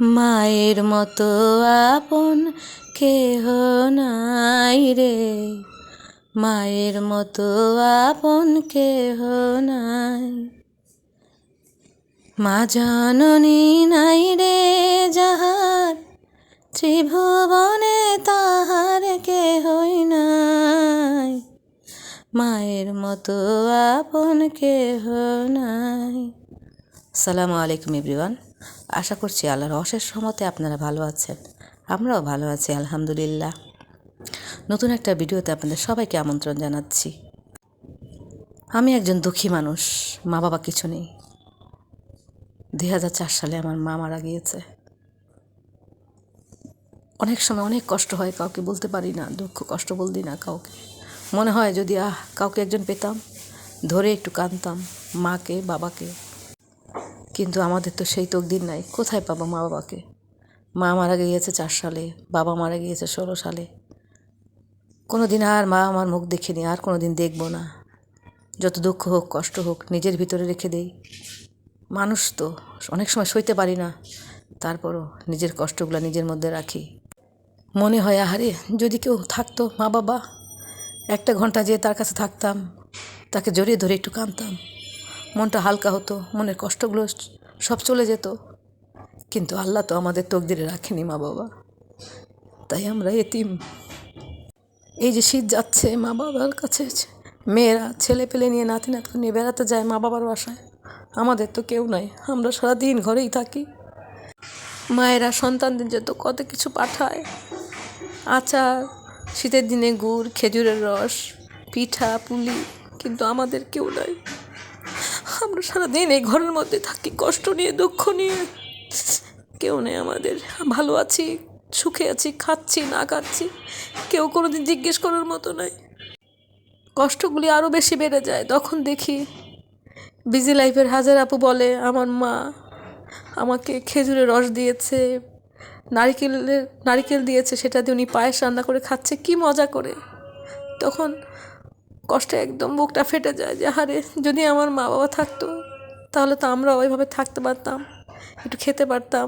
মায়ের মতো আপন কেহ নাই রে। মায়ের মতো আপন কেহ নাই। মা জননী নাই রে যাহার, ত্রিভুবনে তাহার কেহই নাই। মায়ের মতো আপন কেহ নাই। সালামু আলাইকুম এভরিওয়ান। আশা করছি আল্লাহর অশেষ সমতে আপনারা ভালো আছেন। আমরাও ভালো আছি, আলহামদুলিল্লাহ। নতুন একটা ভিডিওতে আপনাদের সবাইকে আমন্ত্রণ জানাচ্ছি। আমি একজন দুঃখী মানুষ মা বাবা কিছু নেই। দুই হাজার চার সালে আমার মা মারা গিয়েছে। অনেক সময় অনেক কষ্ট হয় কাউকে বলতে পারি না, দুঃখ, কষ্ট বলদি না কাউকে। মনে হয় যদি, আহ, কাউকে একজন পেতাম, ধরে একটু কাঁদতাম, মাকে, বাবাকে। কিন্তু আমাদের তো সেই তকদির নাই। কোথায় পাবো মা বাবাকে? মা মারা গিয়েছে চার সালে, বাবা মারা গিয়েছে ষোলো সালে। কোনো দিন আর মা আমার মুখ দেখিনি, আর কোনো দিন দেখব না। যত দুঃখ হোক, কষ্ট হোক, নিজের ভিতরে রেখে দেই। মানুষ তো, অনেক সময় সইতে পারি না। তারপরও নিজের কষ্টগুলো নিজের মধ্যে রাখি। মনে হয়, আহারে, যদি কেউ থাকতো মা বাবা, একটা ঘণ্টা যেয়ে তার কাছে থাকতাম, তাকে জড়িয়ে ধরে একটু কাঁদতাম। মনটা হালকা হতো, মনের কষ্টগুলো সব চলে যেত। কিন্তু আল্লাহ তো আমাদের তকদিরে রাখেনি, মা বাবা। তাই আমরা এতিম। এই যে শীত যাচ্ছে, মা বাবার কাছে মেয়েরা ছেলে পেলে নিয়ে নাতি নাতকে নিয়ে বেড়াতে যায় মা বাবার বাসায়, আমাদের তো কেউ নাই। আমরা সারাদিন ঘরেই থাকি। মায়েরা সন্তানদের যত কত কিছু পাঠায়। আচার, শীতের দিনে গুড়, খেজুরের রস, পিঠা, পুলি, কিন্তু আমাদের কেউ নাই। আমরা সারাদিন এই ঘরের মধ্যে থাকি, কষ্ট নিয়ে, দুঃখ নিয়ে। কেউ নেই আমাদের। ভালো আছি, সুখে আছি, খাচ্ছি, না খাচ্ছি। কেউ কোনো দিন জিজ্ঞেস করার মতো নাই। কষ্টগুলি আরও বেশি বেড়ে যায়। তখন দেখি বিজি লাইফের হাজার আপু বলে, আমার মা আমাকে খেজুরের রস দিয়েছে, নারিকেলের, নারিকেল দিয়েছে, সেটা দিয়ে উনি পায়েস রান্না করে খাচ্ছে, কি মজা করে? তখন কষ্টে একদম বুকটা ফেটে যায় যে হারে যদি আমার মা বাবা থাকতো, তাহলে তো আমরা ওইভাবে থাকতে পারতাম, একটু খেতে পারতাম,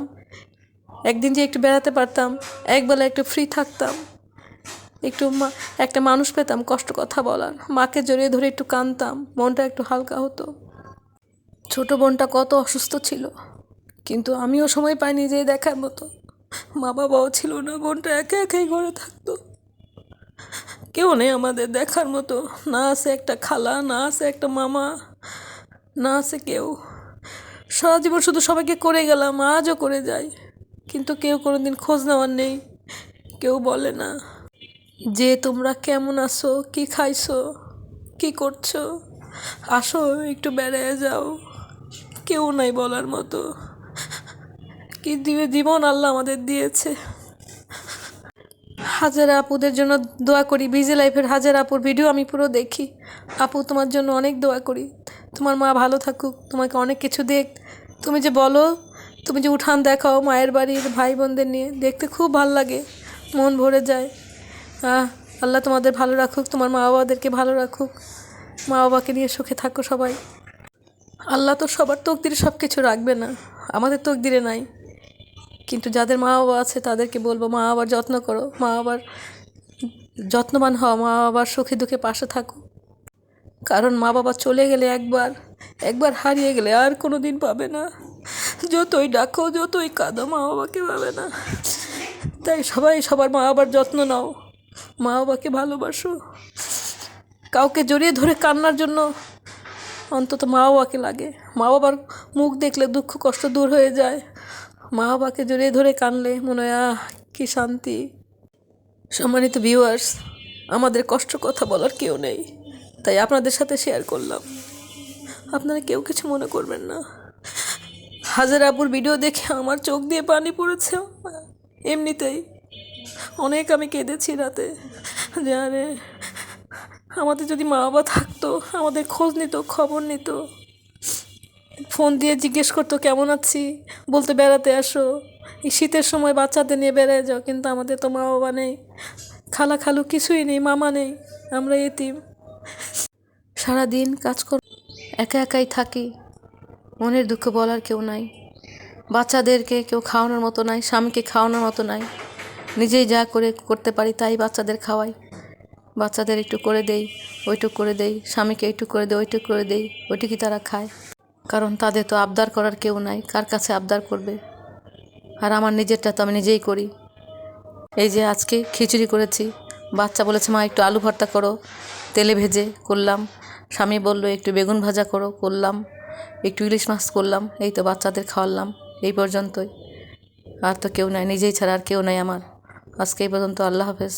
একদিন যে একটু বেড়াতে পারতাম একবেলা একটু ফ্রি থাকতাম, একটু মা, একটা মানুষ পেতাম কষ্ট কথা বলার, মাকে জড়িয়ে ধরে একটু কাঁদতাম, মনটা একটু হালকা হতো। ছোট বোনটা কত অসুস্থ ছিল, কিন্তু আমিও সময় পাইনি যে দেখার মতো মা বাবাও ছিল না, বোনটা একে একাই ঘরে থাকতো। কেউ নেই আমাদের দেখার মতো। না আছে একটা খালা, না আছে একটা মামা, না আছে কেউ। সারা জীবন শুধু সবাইকে করে গেলাম, আজও করে যাই। কিন্তু কেউ কোনো দিন খোঁজ নেওয়ার নেই, কেউ বলে না। যে তোমরা কেমন আছো, কি খাইছো, কি করছ, আসো, একটু বেড়ায় যাও। কেউ নাই বলার মতো। কি দিবে জীবন আল্লাহ আমাদের দিয়েছে। হাজার আপুদের জন্য দোয়া করি বিজি লাইফের হাজার আপুর ভিডিও আমি পুরো দেখি। আপু, তোমার জন্য অনেক দোয়া করি। তোমার মা ভালো থাকুক, তোমাকে অনেক কিছু দেখ। তুমি যে বলো, তুমি যে উঠান দেখাও মায়ের বাড়ির ভাই বোনদের নিয়ে, দেখতে খুব ভালো লাগে, মন ভরে যায়। আল্লাহ তোমাদের ভালো রাখুক, তোমার মা বাবাদেরকে ভালো রাখুক। মা বাবাকে নিয়ে সুখে থাকো সবাই। আল্লাহ তো সবার তকদিরে সব কিছু রাখবে না, আমাদের তকদিরে নাই। কিন্তু যাদের মা বাবা আছে, তাদেরকে বলব মা বাবার যত্ন করো। মা বাবার যত্নবান হও মা বাবার সুখে দুঃখে পাশে থাকো। কারণ মা বাবা চলে গেলে একবার একবার হারিয়ে গেলে আর কোনো দিন পাবে না। যতই ডাকো, যতই কাঁদো মা বাবাকে পাবে না। তাই সবাই সবার মা বাবার যত্ন নাও। মা বাবাকে ভালোবাসো। কাউকে জড়িয়ে ধরে কান্নার জন্য অন্তত মা বাবাকে লাগে। মা বাবার মুখ দেখলে দুঃখ, কষ্ট দূর হয়ে যায়। মা বাবাকে জড়িয়ে ধরে কানলে মনে হয়, আহ, কি শান্তি। সম্মানিত ভিউয়ার্স আমাদের কষ্ট কথা বলার কেউ নেই, তাই আপনাদের সাথে শেয়ার করলাম। আপনারা কেউ কিছু মনে করবেন না। হাজার আবুর ভিডিও দেখে আমার চোখ দিয়ে পানি পড়েছে। এমনিতেই অনেক আমি কেঁদেছি রাতে। যে আরে, আমাদের যদি মা বাবা থাকতো, আমাদের খোঁজ নিত, খবর নিত। ফোন দিয়ে জিজ্ঞেস করতো, কেমন আছি? বলতে, বেড়াতে আসো। এই শীতের সময় বাচ্চাদের নিয়ে বেড়ায় যাও, কিন্তু আমাদের তো মা বাবা নেই। খালা খালু কিছুই নেই, মামা নেই, আমরা এতিম। সারাদিন কাজ কর, একা একাই থাকি। মনের দুঃখ বলার কেউ নাই। বাচ্চাদেরকে কেউ খাওয়ানোর মতো নাই, স্বামীকে খাওয়ানোর মতো নাই। নিজেই যা করে করতে পারি তাই বাচ্চাদের খাওয়াই। বাচ্চাদের একটু করে দেই, ওইটুক করে দেই, স্বামীকে একটু করে দেই, ওইটুক করে দেই, ওইটুকুই তারা খায়। কারণ তাদের তো আবদার করার কেউ নাই, কার কাছে আবদার করবে? আর আমার নিজেরটা তো আমি নিজেই করি। এই যে আজকে খিচুড়ি করেছি, বাচ্চা বলেছে, মা, একটু আলু ভর্তা করো। তেলে ভেজে করলাম, স্বামী বলল, একটু বেগুন ভাজা করো। করলাম, একটু ইলিশ মাছ করলাম, এই তো বাচ্চাদের খাওয়ালাম, এই পর্যন্তই। আর তো কেউ নাই, নিজেই ছাড়া আর কেউ নাই আমার। আজকে এই পর্যন্ত আল্লাহ হাফেজ।